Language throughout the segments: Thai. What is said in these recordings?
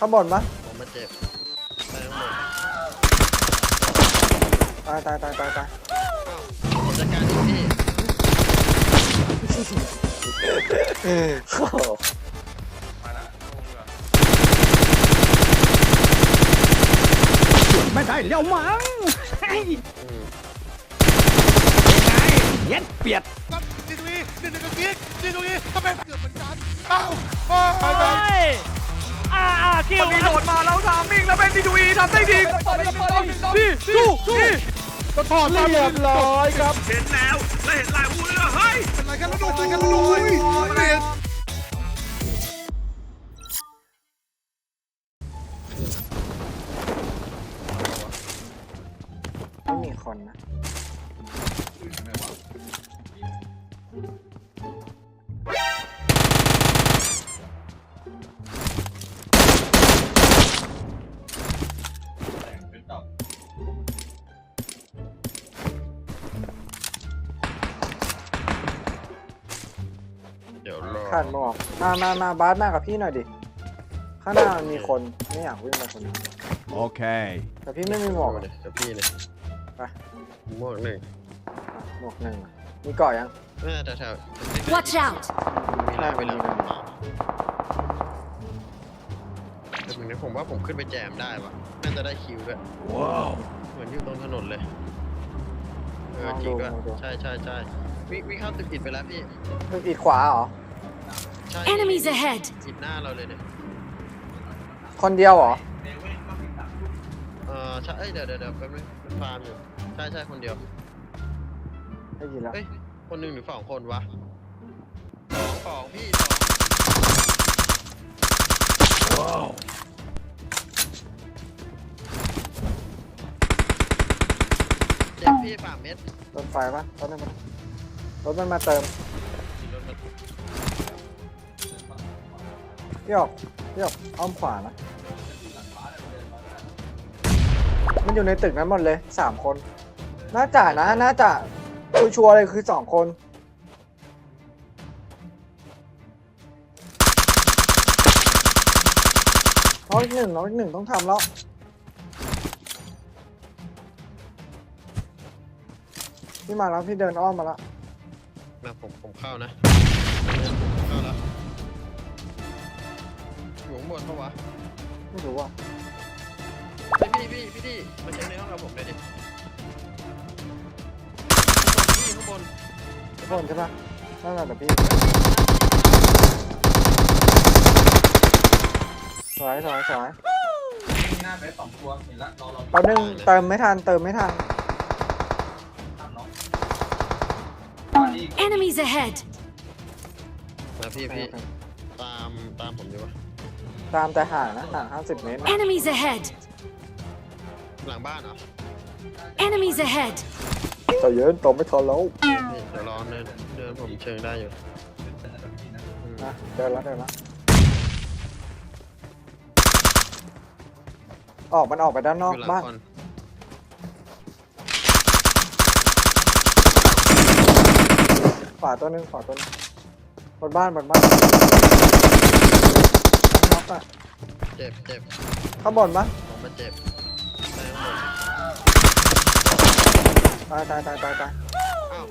ข้างบนปะผมมาเจ็บไปข้างบนตายตายตายตายตายอ้าวผมจัดการเองพี่โอ้โหมาละลงเรือไม่ได้แล้วมั้งไอ้อืมไงเย็ดเปียดครับดีตรงนี้ดีตรงนี้ดีตรงนี้ทำไมเกือบเหมือนกันอ้าวโอ้โอ้ยย อ่าคิวมันมีโดดมาแล้วทามมิ่งแล้วเป็นดีดูอีทำได้ดีพี่สู้สู้ก็ถอดมาเรียบร้อยครับ เห็นแล้ว แล้วเห็นลายวูแล้วเฮ้ยเป็นไรกันแล้วโดนอะไรกันแล้วโดน ขาดหมวกมามามาบาสมากับพี่หน่อยดิ ข้างหน้ามันมีคนไม่อยากวิ่งไปคนเดียว Okay. แต่พี่ไม่มีหมวกอะเดี๋ยวพี่เนี่ยไปหมวกหนึ่งหมวกหนึ่งอะมีเกาะยังน่าจะแถว Watch out! มีแล้วมีแล้วแต่มึงนะผมว่าผมขึ้นไปแจมได้ปะน่าจะได้คิวด้วย Wow. เหมือนอยู่ตรงถนนเลย เออจริงด้วยใช่ใช่ใช่วิ่งวิ่งเข้าตึกอิดไปแล้วพี่ตึกอีกขวาเหรอ ใช่ Enemies ahead อิดหน้าเราเลยเนี่ยคนเดียวเหรอ เออใช่เอ้ยเดี๋ยวเดี๋ยวเดี๋ยวแป๊บนึงมันฟาร์มอยู่ ใช่ใช่คนเดียว ได้ยินแล้ว เอ้ย คนหนึ่งหรือสองคนวะสองสองพี่สอง Wow. เจ็บพี่สามเม็ดรถไฟปะรถมันรถมันมาเติม พี่ออกพี่ออกอ้อมขวานะ มันอยู่ในตึกนั้นหมดเลยสามคน น่าจะนะ น่าจะชัวร์ๆเลยคือสองคน น้อยหนึ่งน้อยหนึ่งต้องทำแล้ว พี่มาแล้วพี่เดินอ้อมมาแล้ว นะผมผมเข้านะ บนปะวะไม่รู้ว่าเฮ้ยพี่พี่พี่ดิมาเช็คในห้องกับผมเลยดิข้างบนพี่ข้างบนทุกคนใช่ปะนั่นแหละแต่พี่สวยสวยสวยหน้าไปสองตัวเห็นแล้วรอรอแป๊บนึงเติมไม่ทันเติมไม่ทันทำน้องอันนี้ Enemies ahead! นะพี่พี่ตามตามผมดีวะ ตามแต่ห่างนะห่าง50เมตรนะ Enemies ahead! หลังบ้านเหรอ Enemies ahead! แต่เย็นตมไม่ทันแล้วพี่เดี๋ยวรอเนินเดินผมเชิงได้อยู่อืมนะเดินแล้วเดินแล้วออกมันออกไปด้านนออกยู่หลังบ้านคอนขวาตัวหนึงขวาตัวหนึงบนบ้านบนบ้านน็ อกอะเจ็บเจ็บข้างบนปะผมมาเจ็บไปข้างบนตายตายตายตายตายอ้าว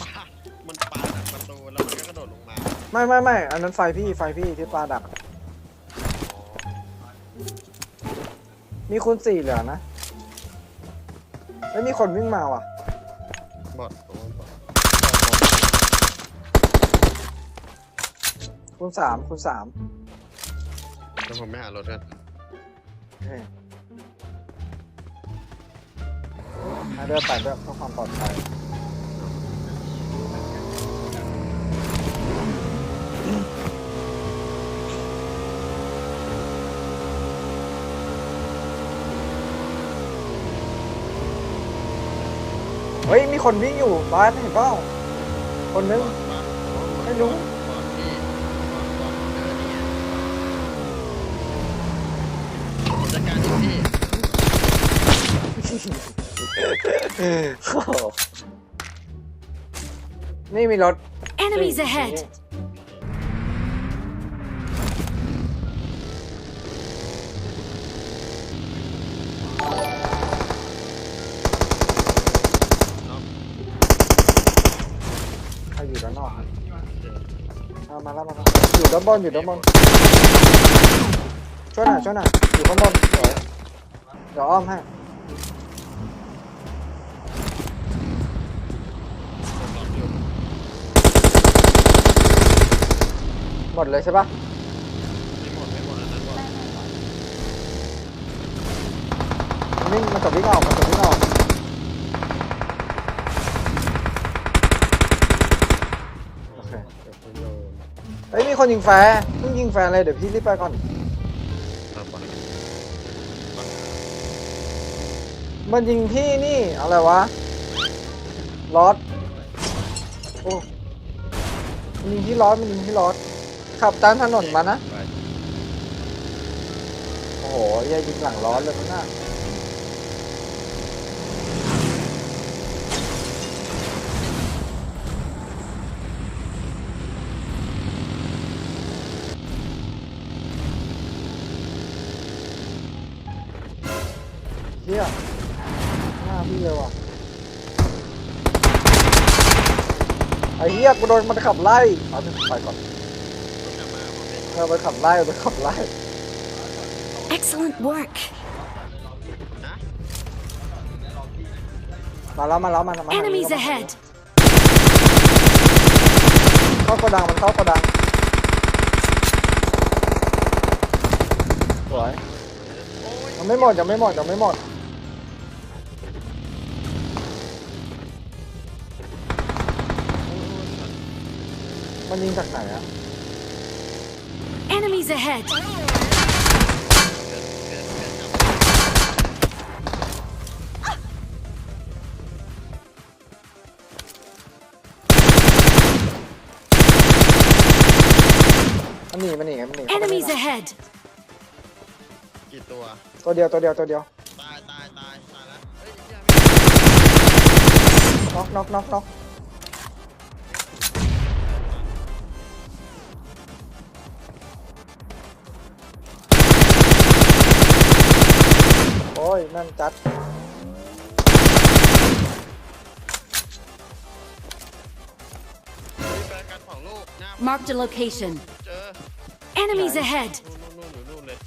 บ้ามันปาจากประตูแล้วมันก็กระโดดลงมาไม่ไม่ไม่อันนั้นไฟพี่ไฟพี่ที่ปลาดัก อ๋อมีคุณสี่เหลือนะแล้วมีคนวิ่งมาว่ะ บอดผมว่าบอดคุณสามคุณสาม เดี๋ยวผมไปหารถกันเฮ้ยให้เดินไปด้วยเพื่อความปลอดภัยเฮ้ย มีคนวิ่งอยู่บ้านเห็นเปล่าคนนึง ไม่รู้ นี่มีรถ Enemies ahead! ใครอยู่ด้านนอกบเอามาแล้วมาแล้วอยู่ด้านบนอยู่ด้านบนช่วยหน่อยช่วยหน่อยอยู่ข้างบนสวย เดี๋ยวอ้อมให้ผมหมดเลยใช่ปะไม่หมดไม่หมดอันนั้นหมดนิ่งมันจะวิ่งออกมันจะวิ่งออกโอเคเฮ้ยมีคนยิงแฟร์เพิ่งยิงแฟร์เลยเดี๋ยวพี่รีบไปก่อน มันยิงที่นี่ อะไรวะลอสโอ้มันยิงที่ลอสมันยิงที่ลอสขับตามถนนมานะ โอ้โหอย่ายิงหลังร้อเลยมั้งน่ะเฮียหน้าพี่ เลยว่ะไอ้เฮียกูโดนมันขับไล่เอาเถอะไปก่อนกลับมาผมเป็นเออมันขับไล่มันขับไล่ Excellent work. นะมาแล้วมาแล้วมามาหา Enemies มาหา ahead. เข้ากระดังมันเข้ากระดังสวยยังไม่หมดยังไม่หมดยังไม่หมด มันยิงจากไหนอะ Enemies ahead. มันหนีมันหนีมันหนี Enemies ahead. กี่ตัว ตัวเดียวตัวเดียวตัวเดียวตายตายตายตายแล้วเฮ้ยเหี้ยน็อกน็อกน็อกน็อก ยนั่นจัดเฮ้ยแฟนกันของลูกหน้า Marked a location. เจอ Enemies ahead. นู่นนู่นนู่นอยู่นู่นเลย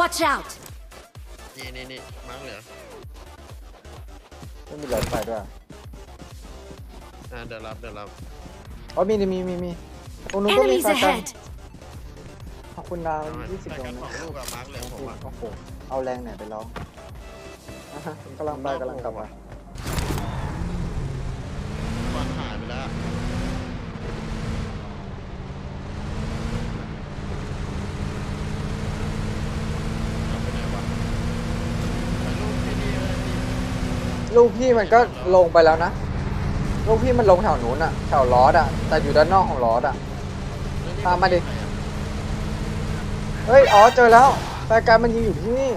Watch out. นี่นี่นี่มาร์กเหลืองไม่มีหลอดไฟด้วยอ่าเดี๋ยวรับเดี๋ยวรับอ๋อมีมีมีมีตรงนู้นก็มี Enemies ไฟกัน ahead. ขอบคุณดาวเอาให้ยี่สิบแฟนดวกังนของนะลูกกับมาร์กเหลืองผมอะโอ้โหเอาแรงไหนไปร้องอะฮะผมกำลังไปกำลังกลับมาบอลหายไปแล้วเอาไปไหนวะไปลูกพี่ดีเลยพี่ลูกพี่มันก็ลงไปแล้วนะ ลูกพี่มันลงแถวนู้นอะแถวล้อดอะแต่อยู่ด้านนอกของล้อดอะตามมาดิ เฮ้ย อ๋อ เจอแล้วแฟนการมันยิงอยู่ที่นี่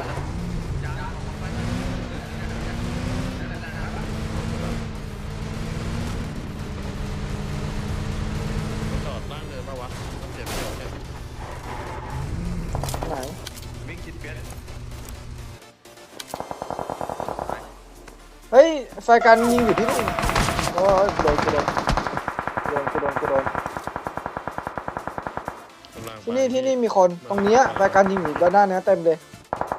จอดล่างเลยปะวะต้องเสียประโยชน์เนี่ยไหนวิ่งชิดเปียนเฮ้ยแฟนการยิงอยู่ที่นี่ โอ้ยโดนกูโดน ที่นี่ที่นี่มีคนตรงเนี้ยแฟนการยิงอยู่ด้านหน้าเนี้ยเต็มเลย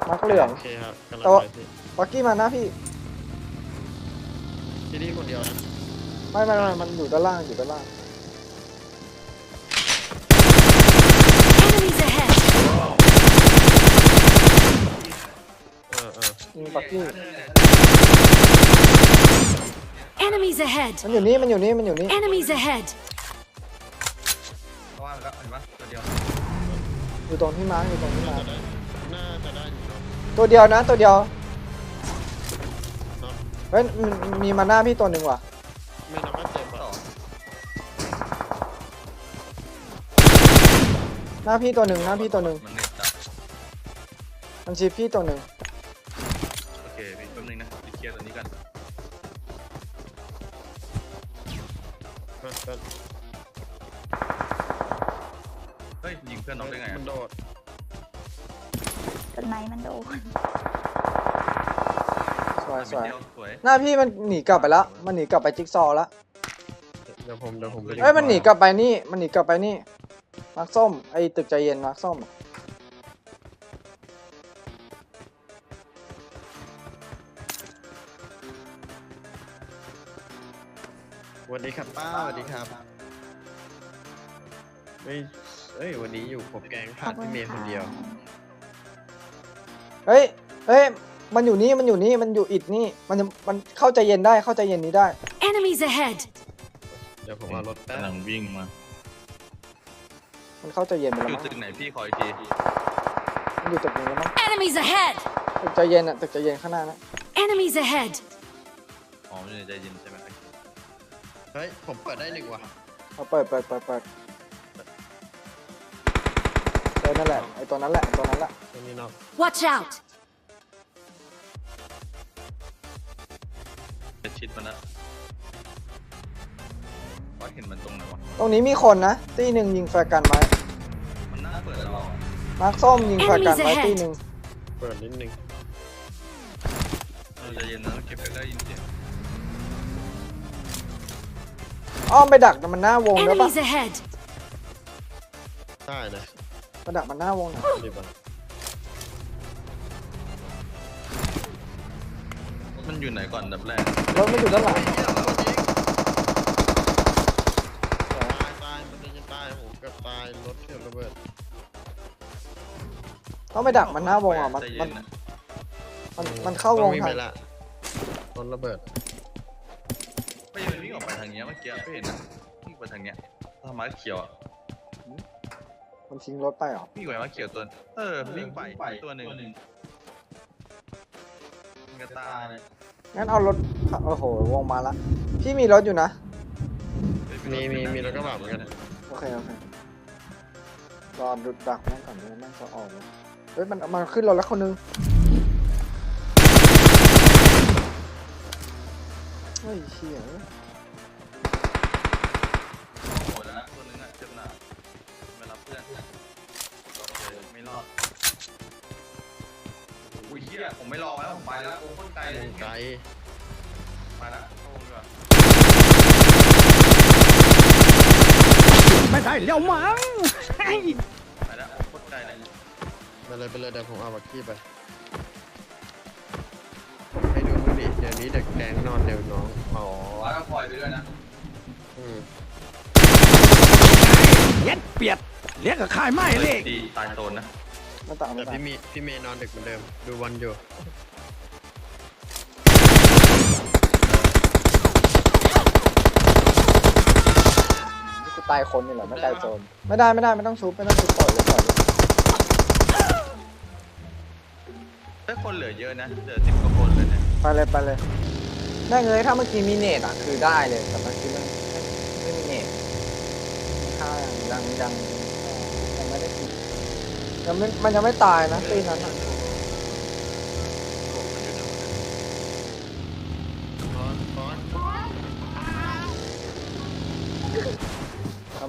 มักเหลือง โอเคครับกำลังแต่ว่าไปพี่ปักกี้มานะพี่ ที่นี่คนเดียวนะไม่ไม่ไม่มันอยู่ด้านล่างอยู่ด้านล่าง Enemies ahead. เออเออยิงปักกี้ Enemies ahead. มันอยู่นี่มันอยู่นี่มันอยู่นี่ Enemies ahead. อยู่ตรงที่มาร์คอยู่ตรงที่มาร์คจะได้น่าจะได้อยู่เนอะตัวเดียวนะตัวเดียวเนอะเฮ้ยมันมีมาหน้าพี่ตัวหนึ่งว่ะไม่นับว่าเจ็บสอะองหน้าพี่ตัวหนึ่งหน้าพี่ตัวหนึ่งมันเน็ตจับมันชีพพี่ตัวหนึ่ง ต้นไม้มันโดนสวยสวยเดียวสวยหน้าพี่มันหนีกลับไปแล้ว มันหนีกลับไปจิ๊กซอว์แล้วโดดี๋ยวผมเดี๋ยวผมไปเอ้ยมันหนีกลับไปนี่ มันหนีกลับไปนี่มาร์คส้มไอ้ตึกใจเย็นมาร์คส้มสวัสดีครับป้าสวัสดีครับเฮ้ยเอ้ยวันนี้อยู่ผมแกงขขาอดบคุพี่ณเมย์คนค่ะเดียว เฮ้ยเฮ้ย มันอยู่นี่ มันอยู่นี่ มันอยู่อิดนี่ มันจะมันเข้าใจเย็นได้ เข้าใจเย็นนี้ได้ Enemies ahead! เดี๋ยวผมเอารถแป๊บกำลังวิ่งมา มันเข้าใจเย็นไปอแล้วยู่มั้งตึกไหนพี่ขออีกทีมันอยู่ตึกนี้แล้วมั้ง Enemies ahead! ตึกใจเย็นอะตึกใจเย็นข้างหน้านะ Enemies ahead! อ๋อไม่ได้ใจเย็นใช่ไหมเฮ้ย ผมเปิดได้หนึ่งว่ะ เอาเปิดเปิดเปิดเปิดเออนั่นแหละไอ้ตัวนั้นแหละไอ้ตัวนั้นแหละตรงนี้นอก Watch out! จะชิดมันนะว่าเห็นมันตรงไหนวะ ตรงนี้มีคนนะ ตีหนึ่งยิงแฟร์กันไว้มันน่าเปิดเราอะมาร์คส้มยิงแฟร์กันไว้ Enemies ahead ตีหนึ่งเปิดนิดนึงเออใจเย็นนะเก็บไปได้ยินเสียงอ้อมไปดักแต่มันหน้าวงแล้วปะ Enemies ahead! ได้นะ ไปดักมันหน้าวงหน่อยรีบมามันอยู่ไหนก่อนอันดับแรกรถมันอยู่ด้านหลังตายตายมันจะตายโอ้โหเกือบตายรถเทียบระเบิดต้องไปดักมันหน้าวงอะมันใจมัเย็นนนะมันมันเข้าวงต้องวิ่งทัไปนละรถระเบิดไม่มันวิ่งออกไปทางเนี้ยเมื่อกี้ไม่เห็นนะวิ่งไปทางเนี้ยทางม้าเขียวอะ มันทิ้งรถไปเหรอวิ่งไปม้าเขียวตัวเออวิ่งไปตัวหนึ่งมันกระตายเลยงั้นเอารถโอ้โหวงมาละ พี่มีรถอยู่นะ มีมีมีรถกระบะเหมือนกัน โอเค โอเค รอดุดดักแม่งก่อนเลยแม่งจะออกเลยเฮ้ย มันมันขึ้นรถแล้วคนนึง เฮ้ยเชี่ย แล้วผมไปแล้วโอ้โคตรไกลเลยไกลไปแล้วเข้าวงดีกว่าไม่ได้แล้วมั้งไปแล้วโคตรไกลเลยไปเลยไปเลยเดี๋ยวผมเอาบักกี้ไปให้ดูมึงดิเดี๋ยวนี้เด็กแดงนอนเร็วน้องอ๋อแล้วก็ปล่อยไปด้วยนะอืมเย็ดเปียดเรียกกับขายไม่เลขดีตายโซนนะไม่ต่างแต่ไม่ต่างพี่มีพี่เมย์นอนดึกเหมือนเดิม ดูวันอยู่ ตายคนนี่แหละไม่ตายโจรไม่ได้ไม่ได้ไม่ต้องชุบไม่ต้องชุบปล่อยเลยปล่อยเลยถ้าคนเหลือเยอะนะเหลือสิบกว่าคนเลยเนี่ยไปเลยไปเลยแม่งเลยถ้าเมื่อกี้มีเนตอะคือได้เลยแต่เมื่อกี้มันไม่ไม่มีเนตข้ายังยังยังไม่ได้กินยังไม่มันยังไม่ตายนะตีนั้นอะ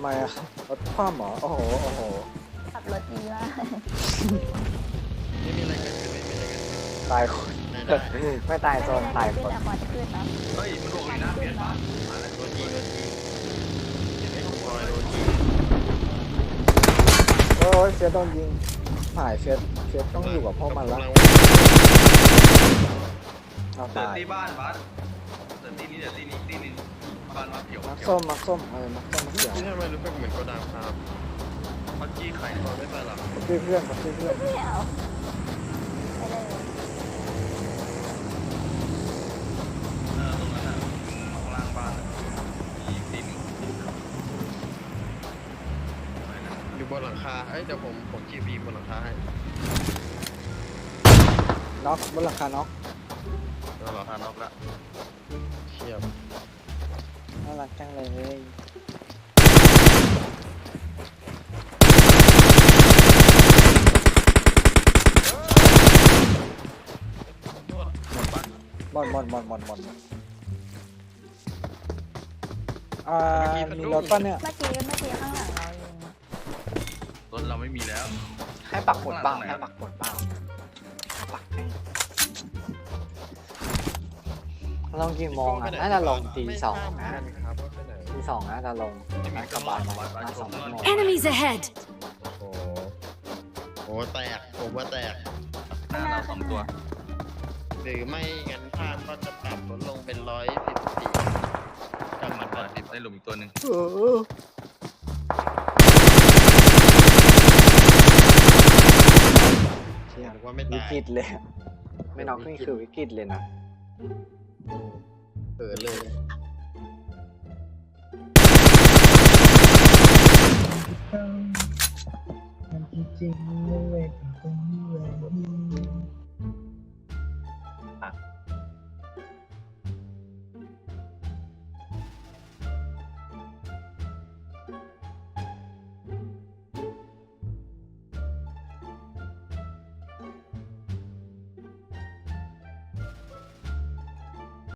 ำไมอะรถคว่ำเหรอโอ้โหโอ้โหขับรถดีมากไม่มีอะไรเกิดขึ้นไม่มีอะไรเกิดขึ้นตายคนได้ได้ไม่ตายโจรตายคขึ้นนนะควันขึ้นนะเฮ้ยมันบอกเลยนะเปลี่ยนบ้านโดนยิงโดนยิงเห็นไหมผมคอยโดนยิงโอ้ยเฟียสโดนยิงหายเฟียสเฟียสต้องอยู่กับพ่อมันแล้วำงเอาเดินตายที่บ้านบ้านเดินที่นี้เดินที่นี้ที่นี้ บ้านมาเขียวมักเขียวส้มมักส้มเออมักส้มมักเขียวนี่ทำไมรู้สึกเหมือนโกดังครับเมื่อกี้ไข่พอไม่ไปหรอกเพื่อนเพื่อนเพื่อนเพื่อนเดี๋ยวไปเลยเออตรงนั้นอะข้างล่างบ้านอะมีอีกที่หนึ่งอยู่บนหลังคาเอ้ยเดี๋ยวผมผมจีบีบนหลังคาให้น็อกบนหลังคาน็อกเอาเหรอทานออกละเชียบ น่ารักจังเลยหมดหมดหมดหมดหมดหมดอ่ามีรถป่ะเนี่ย เมื่อกี้เมื่อกี้ข้างหลังเรายิงรถเราไม่มีแล้ว ให้ปักหมดบ้างให้ปักหมด ลองกี่โมงอะน่าจะลงตีสองนะครับว่าไปไหนตีมีสองนะจะลงนะกลับบ้านมามาสองชั่วโมง Enemies ahead! โอ้โหโอ้แตกผมว่าแตกหน้าเราสองตัว หรือไม่งั้นภาพก็จะปรับลดลงเป็นร้อยสิบสี่กำมันร้ก่ออยนสิบได้หลุมอีกตัวหนึ่งเชี่ยนึกว่าไม่วิตายกฤตเลยอะไม่น็อกนี่คือวิกฤตเลยนะ จริงๆเลย